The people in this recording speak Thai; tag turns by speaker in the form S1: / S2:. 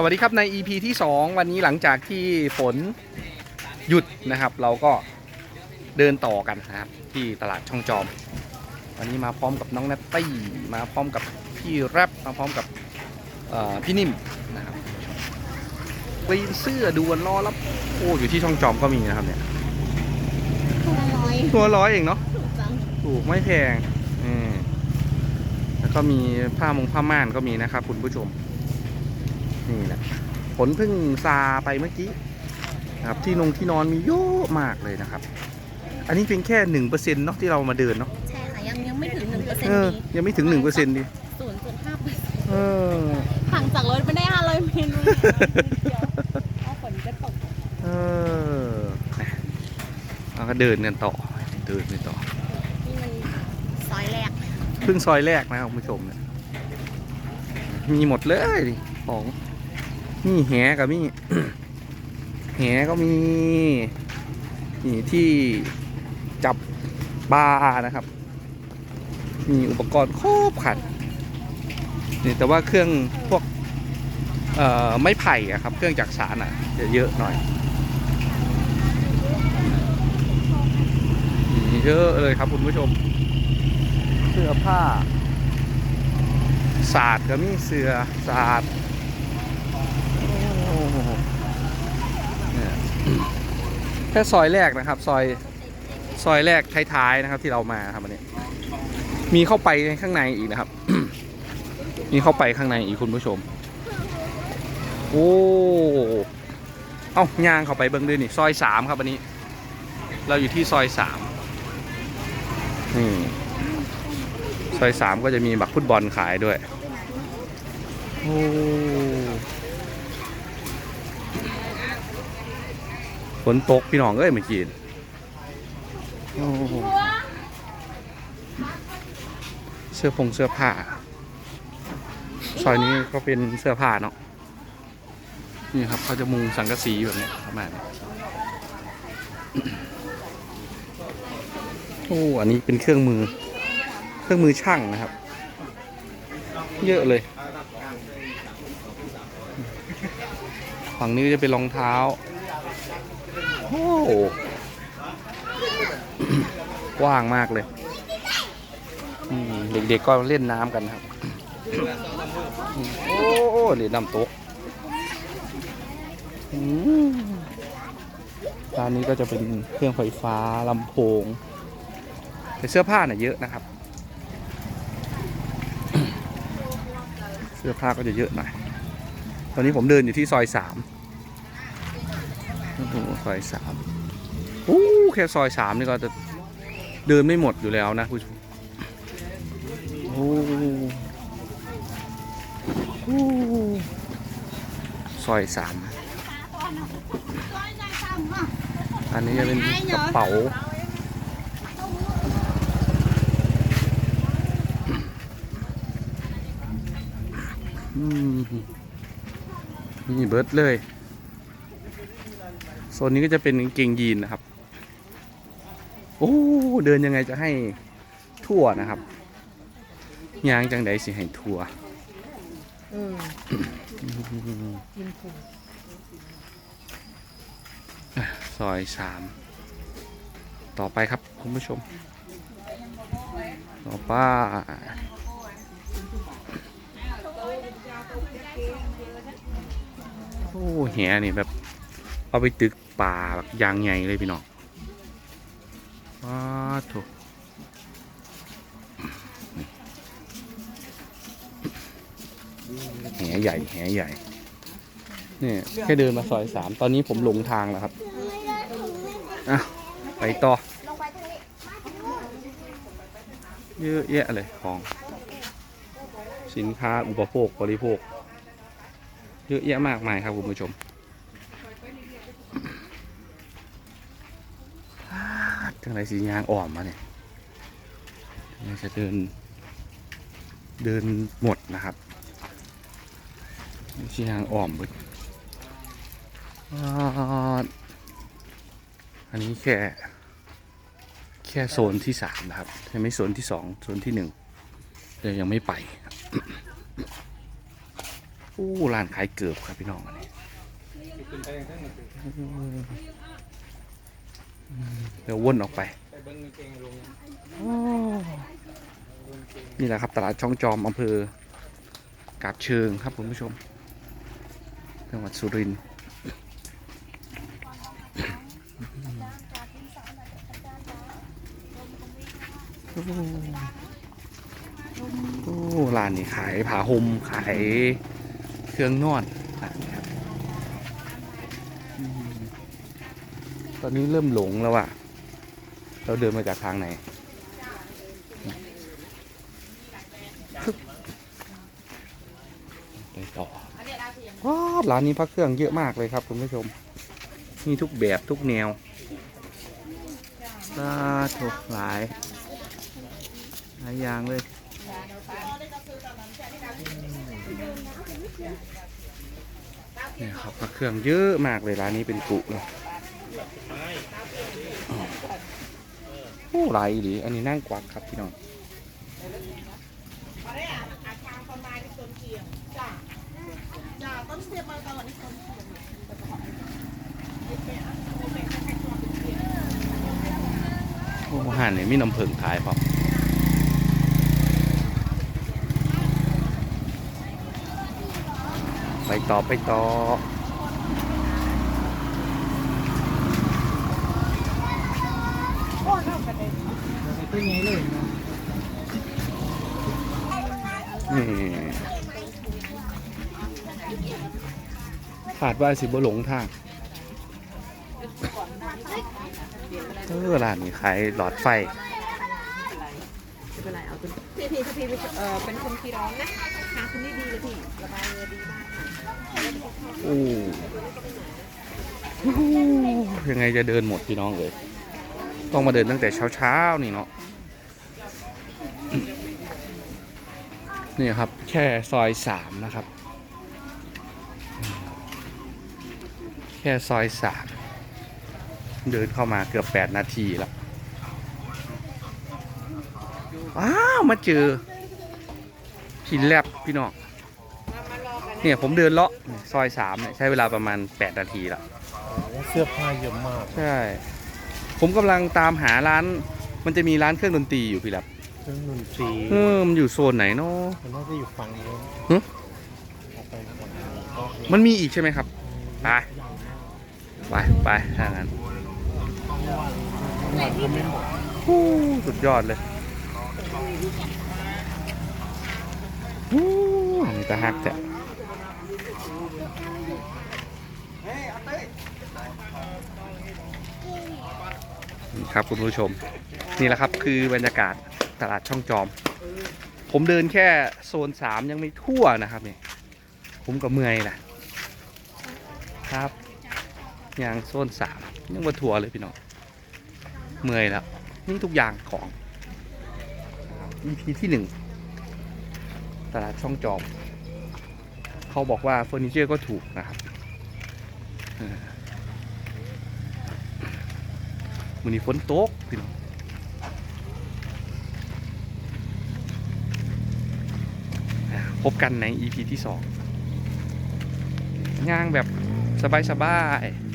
S1: สวัสดีครับใน EP ที่ 2 วันนี้หลังจากที่ฝนหยุดนะครับ เราก็เดินต่อกันนะครับที่ตลาดช่องจอม วันนี้มาพร้อมกับน้องนัตตี้มาพร้อมกับพี่แรปมาพร้อมกับเอ่อพี่นิ่มนะครับกรีนเสื้อดวนรอรับโอ้อยู่ที่ช่องจอมก็มีนะครับเนี่ย
S2: ตัวละร้อย
S1: ตัวร้อยเองเนาะ
S2: ถูกจัง
S1: ถูกไม่แพงอืมแล้วก็มีผ้ามงผ้าม่านก็มีนะครับคุณผู้ชม นี่แหละฝนเพิ่งซาไปเมื่อกี้นะครับที่นงที่นอนมีเยอะมากเลยนะครับ อันนี้เพียงแค่หนึ่งเปอร์เซ็นต์เนาะที่เรามาเดินเนาะ
S2: ใช่ค่ะยังยังไม่ถึงหนึ่งเปอร์เซ็น
S1: เอ
S2: ต์
S1: อ
S2: นี้
S1: ยังไม่ถึงหนึ่งเปอร์เซ็นต์ดิ
S2: ศูนย์จุดห้าเปอร์เซ็นต์
S1: เออ
S2: ห่างจากรถไม่ได้ห้าร้อยเมตรเลยนะนิดเดียวเอาฝนก็ตก
S1: เออเราก็เดินกันต่อเดินกันต่อ
S2: นี่มันซอยแรก
S1: เพิ่งซอยแรกนะครับคุณผู้ชมเนี่ยมีหมดเลยดิของ นี่แหกับมีแหก็มีนี่ที่จับปลานะครับ มีอุปกรณ์ครบครันนี่แต่ว่าเครื่องพวกไม้ไผ่อะครับ เครื่องจักสารอะจะเยอะหน่อยนี่เยอะเลยครับคุณผู้ชม เสื้อผ้า ศาสตร์ก็มีเสื้อศาสตร์ อ้โหเนี่ยแค่ซอยแรกนะครับ ซอยซอยแรกท้ายๆนะครับ ที่เรามาครับอันนี้ มีเข้าไปข้างในอีกนะครับ มีเข้าไปข้างในอีกคุณผู้ชม โอ้เอ้าย่างเข้าไปเบิ้งด้วยนี่ซอยสามครับอันนี้ เราอยู่ที่ซอยสามนี่ซอยสามก็จะมีบักฟุตบอลขายด้วย โอ้ นตกพี่น้องเอ้ยเมื่อกี้เสื้อผงเสื้อผ้าซอยนี้ก็เป็นเสื้อผ้าเนาะนี่ครับเขาจะมุงสังกะสีแบบนี้ประมาณโอ้อันนี้เป็นเครื่องมือ เครื่องมือช่างนะครับ เยอะเลยฝั่งนี้ก็จะเป็นรองเท้า โอ้กว้างมากเลย เด็กๆก็เล่นน้ำกันครับ โอ้โหเล่นน้ำตกอืมร้านนี้ก็จะเป็นเครื่องไฟฟ้าลำโพงแต่เสื้อผ้าน่ะเยอะนะครับ เสื้อผ้าก็จะเยอะหน่อย ตอนนี้ผมเดินอยู่ที่ซอยสาม โอ้โหซอยสามโอ้แค่ซอยสามนี่ก็จะเดินไม่หมดอยู่แล้วนะผู้ชมโอ้โอ้ซอยสามอันนี้จะเป็นกระเป๋าอืมนี่เบิร์ดเลย โซนนี้ก็จะเป็นเกงยีนนะครับ โอ้เดินยังไงจะให้ทั่วนะครับยางจังใดสิให้ทั่ว
S2: อืมกินถู
S1: ซอยสามต่อไปครับคุณผู้ชม ต่อไปโอ้แหนี่แบบ เอาไปตึกป่าแบบยางใหญ่เลยพี่น้องว้าโถแหใหญ่แหใหญ่เนี่ยแค่เดินมาซอยสามตอนนี้ผมหลงทางแล้วครับอะไปต่อ เยอะแยะเลยของ สินค้าอุปโภคบริโภค เยอะแยะมากมายครับคุณผู้ชม จังไรสียางอ่อมมาเนี่ยเราจะเดิน เดินหมดนะครับสียางอ่อมบิดอ่าอันนี้แค่ แค่โซนที่สามนะครับยังไม่โซนที่สองโซนที่หนึ่งเดี๋ยวยังไม่ไปอู้ร้านขายเกือบครับพี่น้องอันนี้
S3: ขึ้นไปทั้งหมด
S1: เดี๋ยววนออกไปนี่แหละครับตลาดช่องจอมอำเภอกาบเชิงครับคุณผู้ชม จังหวัดสุรินทร์โอ้ร้านนี้ขายผ้าห่มขายเครื่องนอนร้านนี้ครับอืม ตอนนี้เริ่มหลงแล้วอะเราเดินมาจากทางไหน ไปต่อว้าร้านนี้พระเครื่องเยอะมากเลยครับ คุณผู้ชม มีทุกแบบทุกแนวสาธุหลาย หลายอย่างเลยเนี่ยครับพระเครื่องเยอะมากเลยร้านนี้เป็นกุเลย อ้หลายอีหลีอันนี้นั่งกวักครับพี่น้องโอ้ห่านเนี่มีน้ำผึ้งขายป่าไปต่อไปต่อ
S3: ขึ้นไงเลยนะ
S1: นี่ขาดว่าสิบ่หลงทางเออร้านนี้ขายหลอดไฟ
S2: ไม่เป็นไรเอาเป็นพี่พี่พี่พี่เออเป็นคนขี้ร้อนนะหาคนนี้ดีเลยพี่ระบายเงินดีมากค่ะ
S1: โอ้โหยังไงจะเดินหมดพี่น้องเลย ต้องมาเดินตั้งแต่เช้าๆนี่เนาะนี่ครับ แค่ซอยสามนะครับ แค่ซอยสามเดินเข้ามาเกือบแปดนาทีแล้วว้าวมาเจอหินแลบพี่น้องเนี่ยผมเดินเลาะซอยสามเนี่ยใช้เวลาประมาณ8นาทีแล้ว
S3: เสื้อผ้าเยอะมาก
S1: ใช่ ผมกำลังตามหาร้าน มันจะมีร้านเครื่องดนตรีอยู่พี่รับ
S3: เครื่องดนตรี
S1: เออมันอยู่โซนไหนเนาะ
S3: มันน่าจะอยู่ฝั่งนู้น
S1: หึ
S3: ออกไปฝั่งนู้นก็
S1: มันมีอีกใช่ไหมครับไปไปไปถ้างั้น
S3: มันก็ไม่หมด
S1: ฮู้สุดยอดเลยฮู้อันนี้ตาฮักจ้ะนี่ ครับคุณผู้ชม นี่แหละครับคือบรรยากาศตลาดช่องจอม ผมเดินแค่โซนสามยังไม่ทั่วนะครับเนี่ยผมก็เมื่อยนะครับอย่างโซนสามยังมาทัวร์เลยพี่น้องเมื่อยแล้วนี่ทุกอย่างของ EP ที่หนึ่งตลาดช่องจอม เขาบอกว่าเฟอร์นิเจอร์ก็ถูกนะครับ มือนี้ฝนตกพี่น้องพบกันใน EP ที่สองย่างแบบสบายๆ